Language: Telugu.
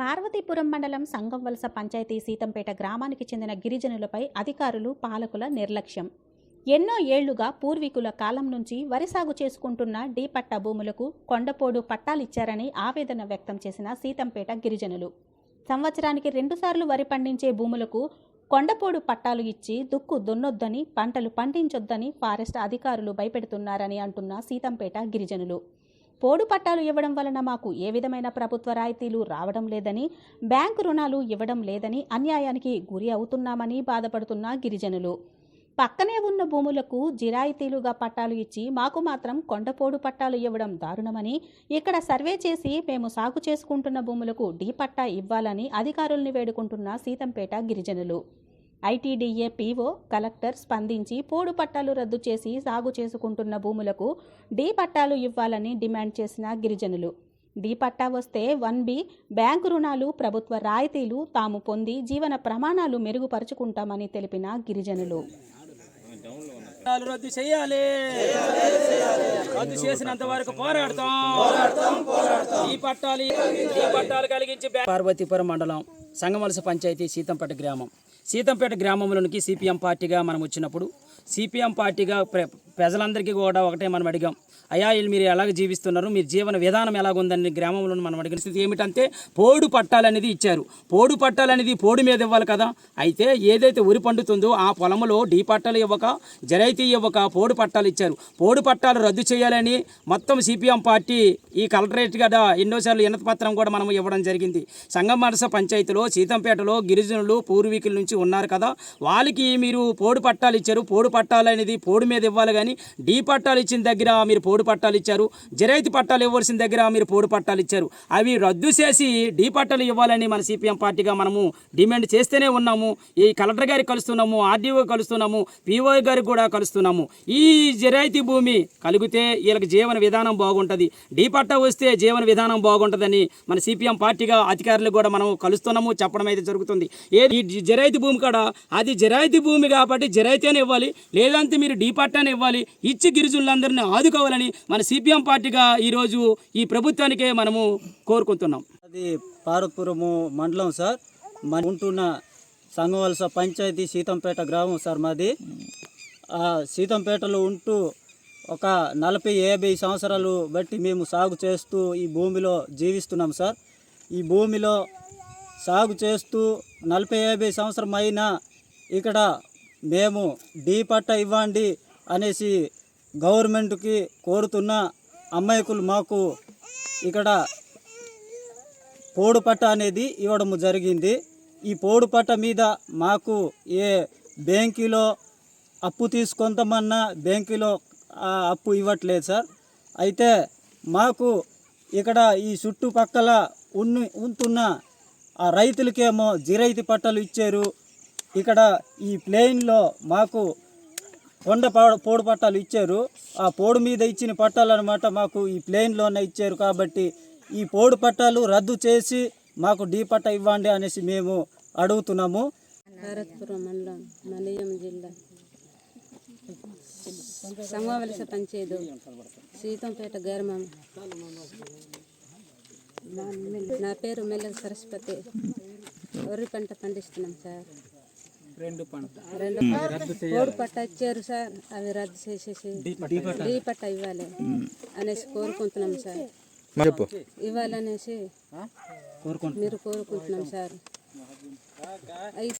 పార్వతీపురం మండలం సంగంవలస పంచాయతీ సీతంపేట గ్రామానికి చెందిన గిరిజనులపై అధికారులు పాలకుల నిర్లక్ష్యం. ఎన్నో ఏళ్ళుగా పూర్వీకుల కాలం నుంచి వరి సాగు చేసుకుంటున్న డీ పట్టా భూములకు కొండపోడు పట్టాలిచ్చారని ఆవేదన వ్యక్తం చేసిన సీతంపేట గిరిజనులు. సంవత్సరానికి రెండుసార్లు వరి పండించే భూములకు కొండపోడు పట్టాలు ఇచ్చి దుక్కు దున్నొద్దని పంటలు పండించొద్దని ఫారెస్ట్ అధికారులు భయపెడుతున్నారని అంటున్న సీతంపేట గిరిజనులు. పోడు పట్టాలు ఇవ్వడం వలన మాకు ఏ విధమైన ప్రభుత్వ రాయితీలు రావడం లేదని బ్యాంకు రుణాలు ఇవ్వడం లేదని అన్యాయానికి గురి అవుతున్నామని బాధపడుతున్న గిరిజనులు. పక్కనే ఉన్న భూములకు జిరాయితీలుగా పట్టాలు ఇచ్చి మాకు మాత్రం కొండపోడు పట్టాలు ఇవ్వడం దారుణమని ఇక్కడ సర్వే చేసి మేము సాగు చేసుకుంటున్న భూములకు డీ పట్టా ఇవ్వాలని అధికారుల్ని వేడుకుంటున్న సీతంపేట గిరిజనులు. ఐటీడీఏ పీఓ కలెక్టర్ స్పందించి పోడు పట్టాలు రద్దు చేసి సాగు చేసుకుంటున్న భూములకు డీ పట్టాలు ఇవ్వాలని డిమాండ్ చేసిన గిరిజనులు. డీ పట్టా వస్తే వన్ బి బ్యాంకు రుణాలు ప్రభుత్వ రాయితీలు తాము పొంది జీవన ప్రమాణాలు మెరుగుపరుచుకుంటామని తెలిపిన గిరిజనులు. రద్దు చేయాలి. రద్దు చేసినంత వరకు పోరాడతాం. ఈ పట్టాలు ఈ పట్టాలు కలిగించి బ్యా- పార్వతీపురం మండలం సంగమలస పంచాయతీ సీతంపేట గ్రామం. సీతంపేట గ్రామంలోనికి సిపిఎం పార్టీగా మనం వచ్చినప్పుడు సిపిఎం పార్టీగా ప్ర ప్రజలందరికీ కూడా ఒకటే మనం అడిగాం. అయ్యా మీరు ఎలాగ జీవిస్తున్నారు? మీ జీవన విధానం ఎలాగుందని గ్రామంలో మనం అడిగిన స్థితి ఏమిటంటే పోడు పట్టాలనేది ఇచ్చారు. పోడు పట్టాలనేది పోడు మీద ఇవ్వాలి కదా. అయితే ఏదైతే ఉరి పండుతుందో ఆ పొలంలో డీ పట్టాలు ఇవ్వక జరైతీ ఇవ్వక పోడు పట్టాలు ఇచ్చారు. పోడు పట్టాలు రద్దు చేయాలని మొత్తం సిపిఎం పార్టీ ఈ కలెక్టరేట్ గదా ఎన్నోసార్లు వినతి పత్రం కూడా మనం ఇవ్వడం జరిగింది. సంగమరస పంచాయతీలో సీతంపేటలో గిరిజనులు పూర్వీకుల నుంచి ఉన్నారు కదా వాళ్ళకి మీరు పోడు పట్టాలు ఇచ్చారు. పోడు పట్టాలు అనేది పోడు మీద ఇవ్వాలి కానీ డీ పట్టాలు ఇచ్చిన దగ్గర మీరు పోడు పట్టాలు ఇచ్చారు. జరైతి పట్టాలు ఇవ్వాల్సిన దగ్గర మీరు పోడు పట్టాలు ఇచ్చారు. అవి రద్దు చేసి డీ పట్టాలు ఇవ్వాలని మన సిపిఎం పార్టీగా మనము డిమాండ్ చేస్తూనే ఉన్నాము. ఈ కలెక్టర్ గారికి కలుస్తున్నాము ఆర్డీఓ కలుస్తున్నాము పిఓ గారికి కూడా కలుస్తున్నాము. ఈ జరైతి భూమి కలిగితే వీళ్ళకి జీవన విధానం బాగుంటుంది. డీ పట్టా వస్తే జీవన విధానం బాగుంటుందని మన సిపిఎం పార్టీగా అధికారులు కూడా మనం కలుస్తున్నాము చెప్పడం అయితే జరుగుతుంది. ఏ ఈ భూమి కాడ. అది జరాయితీ భూమి కాబట్టి జరాయితీ ఇవ్వాలి. లేదంటే మీరు డీ పట్టానే ఇవ్వాలి. ఇచ్చి గిరిజనులందరినీ ఆదుకోవాలని మన సిపిఎం పార్టీగా ఈరోజు ఈ ప్రభుత్వానికే మనము కోరుకుంటున్నాం. అది పార్వతీపురము మండలం సార్. మన ఉంటున్న సంగవలస పంచాయతీ సీతంపేట గ్రామం సార్ మాది. సీతంపేటలో ఉంటూ ఒక నలభై యాభై సంవత్సరాలు బట్టి మేము సాగు చేస్తూ ఈ భూమిలో జీవిస్తున్నాం సార్. ఈ భూమిలో సాగు చేస్తూ నలభై యాభై సంవత్సరం అయినా ఇక్కడ మేము డీ పట్ట ఇవ్వండి అనేసి గవర్నమెంట్కి కోరుతున్న అమ్మాయికులు మాకు ఇక్కడ పోడు పట్ట అనేది ఇవ్వడం జరిగింది. ఈ పోడు పట్ట మీద మాకు ఏ బ్యాంకులో అప్పు తీసుకొంతమన్నా బ్యాంకులో అప్పు ఇవ్వట్లేదు సార్. అయితే మాకు ఇక్కడ ఈ చుట్టుపక్కల ఉన్ని ఉంటున్న ఆ రైతులకేమో జిరైతి పట్టలు ఇచ్చారు. ఇక్కడ ఈ ప్లేన్లో మాకు కొండ పోడు పట్టాలు ఇచ్చారు. ఆ పోడు మీద ఇచ్చిన పట్టాలు అనమాట మాకు ఈ ప్లేన్లోనే ఇచ్చారు కాబట్టి ఈ పోడు పట్టాలు రద్దు చేసి మాకు డీ పట్ట ఇవ్వండి అనేసి మేము అడుగుతున్నాము. భారత్పురం మండలం మలయం జిల్లా. పంచేదు సీతంపేట గ్రామం. నా పేరు మెల్లెల సరస్వతి. వరి పంట పండిస్తున్నాం సార్. రెండు పంట. రెండు కోడి పట్ట ఇచ్చారు సార్. అవి రద్దు చేసేసి డీ పట్ట ఇవ్వాలి అనేసి కోరుకుంటున్నాం సార్. చెప్పు. ఇవ్వాలనేసి మీరు కోరుకుంటున్నాం సార్. అయి